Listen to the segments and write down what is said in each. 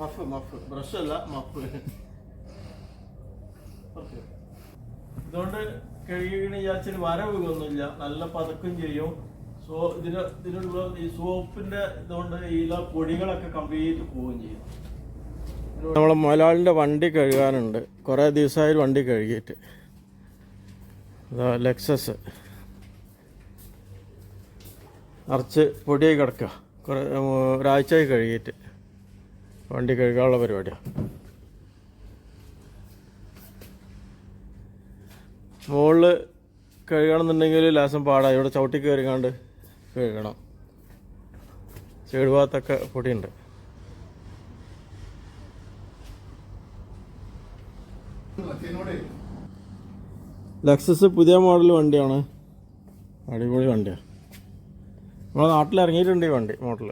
Muff muff brush അല്ല muff okay ഇതുകൊണ്ട് കഴുകിന് വിചാരിച്ചാൽ വരവുകൊന്നുമില്ല നല്ല പതക്കും ചെയ്യും. സോ ഇതിന് ഇതിനുള്ള ഈ സോപ്പിന്റെ ഇതുകൊണ്ട് ഇതിലെ പൊടികളൊക്കെ കംപ്ലീറ്റ് പോവുകയും ചെയ്യും. നമ്മളെ മലയാളിന്റെ വണ്ടി കഴുകാനുണ്ട്. കുറേ ദിവസമായി വണ്ടി കഴുകിയിട്ട്. അതാ ലെക്സസ് നിറച്ച് പൊടിയായി കിടക്കുക. കുറേ ഒരാഴ്ചയായി കഴുകിയിട്ട്. വണ്ടി കഴുകാനുള്ള പരിപാടിയാണ് മുകളിൽ കഴുകണമെന്നുണ്ടെങ്കിൽ ലാസം പാടാ. ഇവിടെ ചവിട്ടി കയറിക്കാണ്ട് കഴുകണം. സൈഡ് പൊടിയുണ്ട്. ലക്സസ് പുതിയ മോഡൽ വണ്ടിയാണ്. അടിപൊളി വണ്ടിയാണ് നമ്മളെ നാട്ടിൽ ഇറങ്ങിയിട്ടുണ്ട് ഈ വണ്ടി മോഡൽ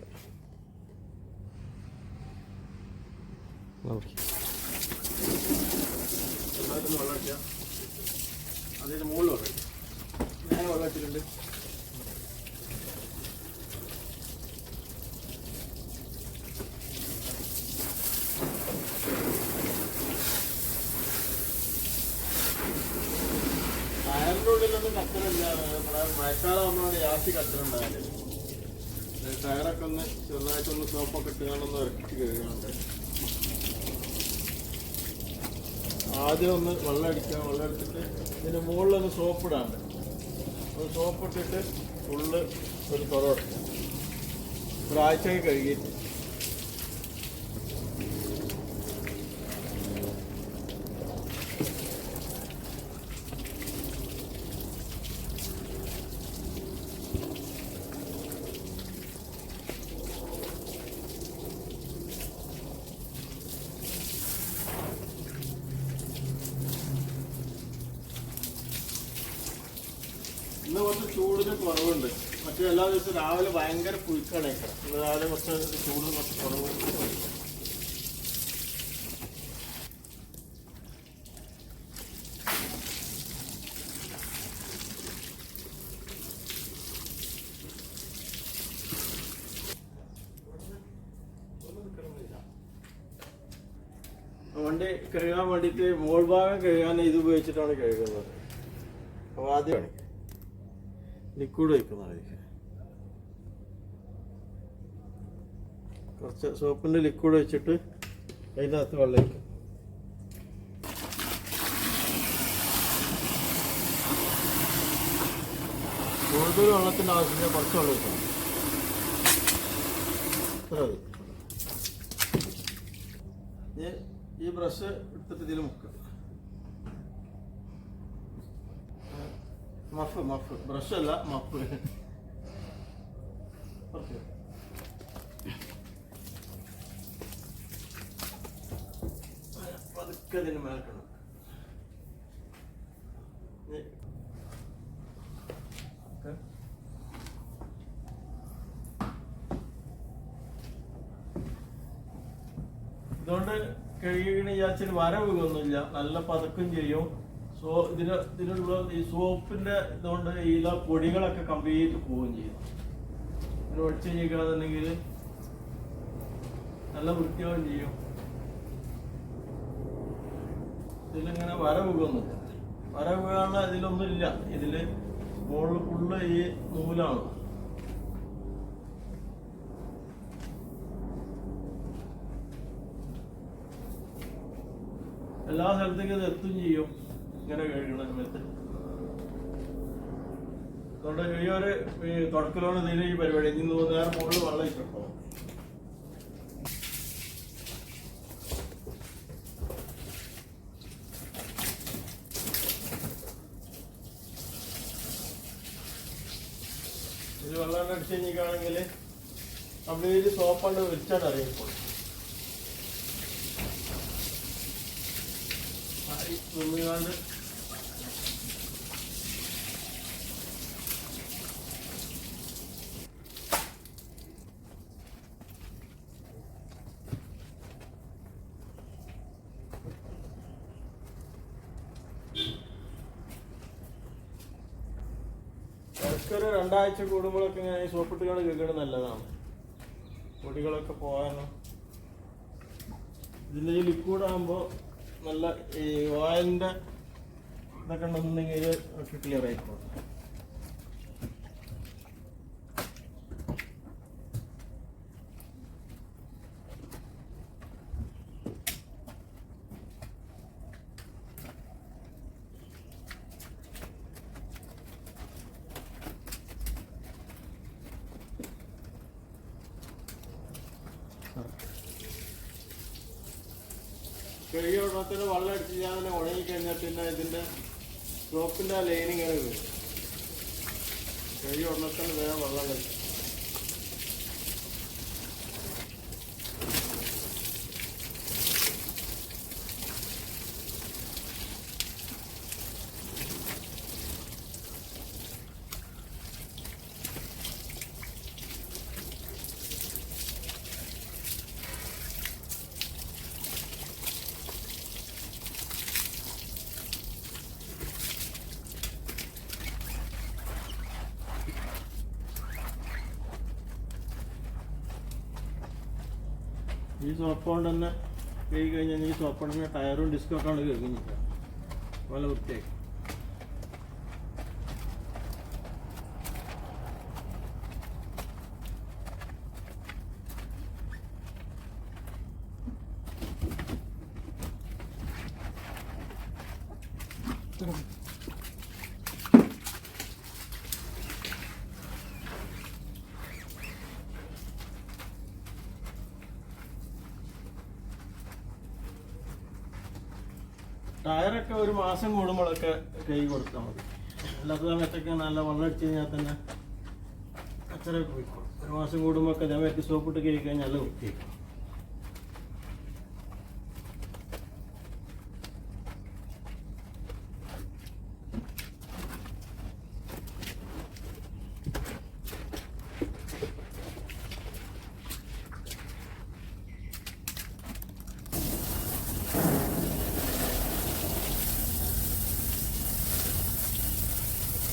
അതിന് മുകളിൽ ഞാൻ വെള്ളം ഇട്ടിട്ടുണ്ട് ടയറിന്റെ ഉള്ളിലൊന്നും കത്തലില്ല. നമ്മുടെ മഴക്കാലം ആകുമ്പോഴാണ് യാസി കത്തലുണ്ടായാൽ ടയറൊക്കെ ഒന്ന് ചെറുതായിട്ടൊന്ന് സോപ്പൊക്കെ ഇട്ടുകൊണ്ടൊന്ന് ഇറക്കി കഴുകാനുണ്ട് ആദ്യം ഒന്ന് വെള്ളം അടിക്കാം വെള്ളം അടിച്ചിട്ട് ഇതിന് മുകളിലൊന്ന് സോപ്പ് ഇടാണ്ട് ഒരു സോപ്പ് ഇട്ടിട്ട് ഫുള്ള് ഒരു തുറ ഒരാഴ്ചയ്ക്ക് കഴുകിയിട്ട് ഇന്ന് കുറച്ച് ചൂടിന് കുറവുണ്ട്. മറ്റേ എല്ലാ ദിവസവും രാവിലെ ഭയങ്കര പുഴുക്കാണ് ഇവിടെ ഇന്ന് രാവിലെ കുറച്ച് ചൂട് കുറച്ച് കുറവ് വണ്ടി കഴുകാൻ വേണ്ടിയിട്ട് മോൾ ഭാഗം കഴുകാൻ ഇത് ഉപയോഗിച്ചിട്ടാണ് കഴുകുന്നത്. അപ്പോൾ ആദ്യമാണ് ലിക്വിഡ് ഒഴിക്കുന്നതായിരിക്കും കുറച്ച് സോപ്പിന്റെ ലിക്വിഡ് വെച്ചിട്ട് അതിനകത്ത് വെള്ളം വയ്ക്കും കൂടുതൽ വെള്ളത്തിന്റെ ആവശ്യമില്ല കുറച്ച് വെള്ളം വയ്ക്കണം ഇനി ഈ ബ്രഷ് എടുത്തിട്ട് ഇതിൽ മുക്കുക. മഫ് മഫ് ബ്രഷ് അല്ല മഫ് ഓക്കെ പതുക്കെ. ഇതുകൊണ്ട് കഴുകിന് വിചാരിച്ചാൽ വരവുകൊന്നുമില്ല നല്ല പതക്കും ചെയ്യും. സോ ഇതിന് ഇതിനുള്ള ഈ സോപ്പിന്റെ ഇതുകൊണ്ട് ഇതിലെ പൊടികളൊക്കെ കംപ്ലീറ്റ് പോവുകയും ചെയ്യും. ഇതിന് ഒഴിച്ച് ചെയ്യണമെന്നുണ്ടെങ്കിൽ നല്ല വൃത്തിയാവുകയും ചെയ്യും. ഇതിലിങ്ങനെ വരവുകൊന്നുമില്ല വരവുകാണ ഇതിലൊന്നുമില്ല. ഇതിൽ മുകളിൽ ഫുള്ള് ഈ നൂലാണ്. എല്ലാ സ്ഥലത്തേക്കും ഇത് എത്തും ചെയ്യും. ഇങ്ങനെ കഴുകണ സമയത്ത് അതുകൊണ്ട് ഈ ഒരു ഈ തുടക്കലാണ് ഇതിന് ഈ പരിപാടി ഇനി നേരം മുകളിൽ വെള്ളം ഇട്ടോ ഇത് വെള്ളം അടിച്ച് കഴിഞ്ഞിട്ടാണെങ്കിൽ ഇതിൽ സോപ്പണ്ട് വെച്ചാണ് അറിയപ്പോൾ നിന്നുകാണ്ട് രണ്ടാഴ്ച കൂടുമ്പോഴൊക്കെ ഞാൻ ഈ സോപ്പിട്ടുകൾ കേൾക്കുന്നത് നല്ലതാണ്. പൊടികളൊക്കെ പോകാനും. ഇതിന്റെ ഈ ലിക്വിഡ് ആകുമ്പോൾ നല്ല ഈ ഓയിലിന്റെ ഇതൊക്കെ ഉണ്ടെന്നുണ്ടെങ്കിൽ ഒക്കെ ക്ലിയർ ആയിക്കോളും. കഴുകിയ ഉടനെ വെള്ളം അടിച്ച് ഞാൻ തന്നെ ഉണങ്ങി കഴിഞ്ഞാൽ പിന്നെ ഇതിന്റെ സോപ്പിന്റെ ആ ലൈൻ ഇങ്ങനെ വരും. ഉടനെ തന്നെ വേഗം വെള്ളം കഴിക്കും ഈ സോപ്പ് കൊണ്ട് തന്നെ കഴുകി കഴിഞ്ഞാൽ ഈ സോപ്പ് കൊണ്ട് തന്നെ ടയറും ഡിസ്കും ഒക്കെ ആണ് കഴുകുന്നത് നിൽക്കുക നല്ല ടയറൊക്കെ ഒരു മാസം കൂടുമ്പോഴൊക്കെ കൈ കൊടുത്താൽ മതി. അല്ലാത്ത സമയത്തൊക്കെ നല്ല വെള്ളം അടിച്ചു കഴിഞ്ഞാൽ തന്നെ അത്രയൊക്കെ പോയിക്കോളും. ഒരു മാസം കൂടുമ്പോഴൊക്കെ ഒക്കെ വെട്ടി സോപ്പിട്ട് കഴിക്കാൻ നല്ല വൃത്തിയാക്കും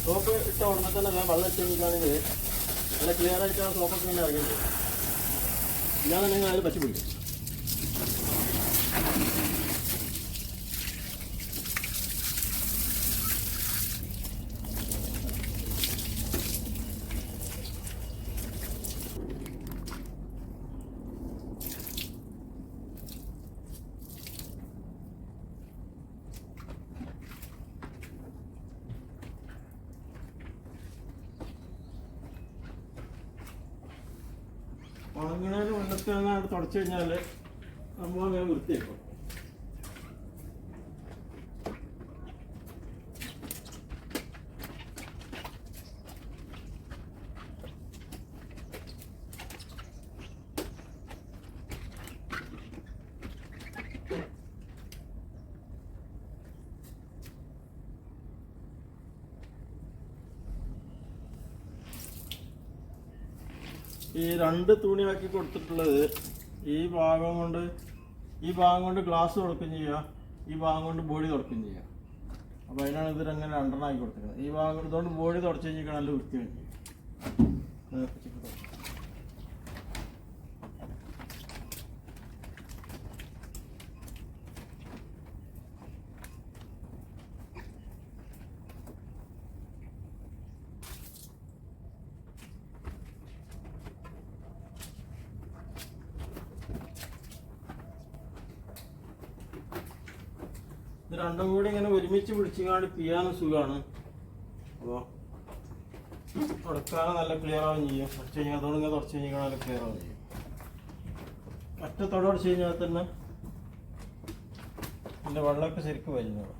സോപ്പ് ഇട്ട ഉടനെ തന്നെ ഞാൻ വെള്ളം ഇട്ട് നല്ല ക്ലിയർ ആയിട്ട് ആ സോപ്പൊക്കെ ഇങ്ങനെ ഇറങ്ങിയിട്ടുണ്ട് ഞാൻ തന്നെ അതിൽ പറ്റി പിടിക്കും ഉണങ്ങണതിന് വെള്ളത്തിൽ തുടച്ചു കഴിഞ്ഞാൽ നമ്മൾ അങ്ങനെ വൃത്തിയാക്കും ഈ രണ്ട് തുണിയാക്കി കൊടുത്തിട്ടുള്ളത് ഈ ഭാഗം കൊണ്ട് ഈ ഭാഗം കൊണ്ട് ഗ്ലാസ് തുടക്കം ചെയ്യുക ഈ ഭാഗം കൊണ്ട് ബോഡി തുടക്കം ചെയ്യുക. അപ്പോൾ അതിനാണ് ഇത് അങ്ങനെ രണ്ടെണ്ണം ആക്കി കൊടുത്തിരിക്കുന്നത്. ഈ ഭാഗം ഇതുകൊണ്ട് ബോഡി തുടച്ചു കഴിഞ്ഞാൽ നല്ല വൃത്തിയാണ് ചെയ്യും രണ്ടും കൂടി ഇങ്ങനെ ഒരുമിച്ച് പിടിച്ചുകൊണ്ട് പിയാനും സുഖമാണ് അപ്പോൾ തുടക്കാനും നല്ല ക്ലിയർ ആവുകയും ചെയ്യും. കുറച്ച് കഴിഞ്ഞാൽ അതോടെ ഇങ്ങനെ തുടച്ച് കഴിഞ്ഞാൽ നല്ല ക്ലിയർ ആവുകയും ചെയ്യും. ഒറ്റത്തോടെ തുടച്ച് കഴിഞ്ഞാൽ തന്നെ എന്റെ വെള്ളമൊക്കെ ശരിക്കും വരുന്നത്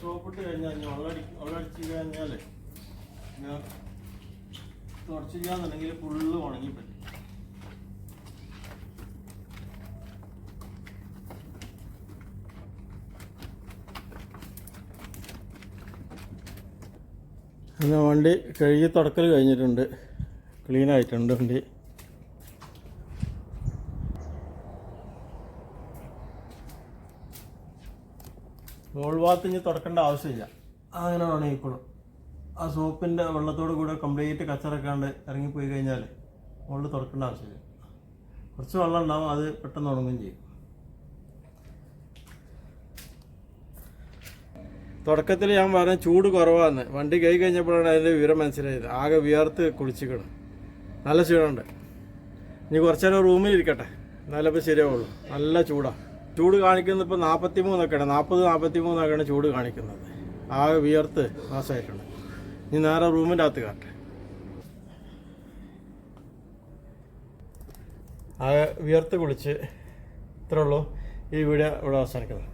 സോപ്പിട്ട് കഴിഞ്ഞാൽ വെള്ളടി വെള്ളടിച്ച് കഴിഞ്ഞാൽ ഞാൻ തുടച്ചില്ലാന്നുണ്ടെങ്കിൽ ഫുള്ള് ഉണങ്ങി പറ്റും വണ്ടി കഴുകി തുടക്കൽ കഴിഞ്ഞിട്ടുണ്ട്. ക്ലീൻ ആയിട്ടുണ്ട് വണ്ടി. മോൾ ഭാഗത്ത് ഇനി തുടക്കേണ്ട ആവശ്യമില്ല അങ്ങനെ ഉണങ്ങിക്കോളും ആ സോപ്പിന്റെ വെള്ളത്തോട് കൂടെ കംപ്ലീറ്റ് കച്ചറക്കാണ്ട് ഇറങ്ങിപ്പോയി കഴിഞ്ഞാൽ മുകളിൽ തുറക്കേണ്ട ആവശ്യമില്ല. കുറച്ച് വെള്ളം ഉണ്ടാവും അത് പെട്ടെന്ന് ഉണങ്ങുകയും ചെയ്യും. തുടക്കത്തിൽ ഞാൻ പറഞ്ഞ ചൂട് കുറവാന്ന്. വണ്ടി കൈ കഴിഞ്ഞപ്പോഴാണ് അതിന്റെ വിവരം മനസ്സിലായത്. ആകെ വിയർത്ത് കുളിച്ചിക്കണം നല്ല ക്ഷീണമുണ്ട് ഇനി കുറച്ചേരം റൂമിൽ ഇരിക്കട്ടെ. എന്നാലപ്പോൾ ശരിയാവുള്ളൂ. നല്ല ചൂടാണ് ചൂട് കാണിക്കുന്നത് ഇപ്പോൾ നാൽപ്പത്തി മൂന്നൊക്കെയാണ് നാൽപ്പത് നാൽപ്പത്തി മൂന്നൊക്കെയാണ് ചൂട് കാണിക്കുന്നത്. ആകെ വിയർത്ത് മാസമായിട്ടുണ്ട് ഇനി നേരെ റൂമിന്റെ അകത്ത് കാട്ടെ. ആകെ വിയർത്ത് കുളിച്ച്. ഇത്രയുള്ളൂ ഈ വീഡിയോ ഇവിടെ അവസാനിക്കുന്നത്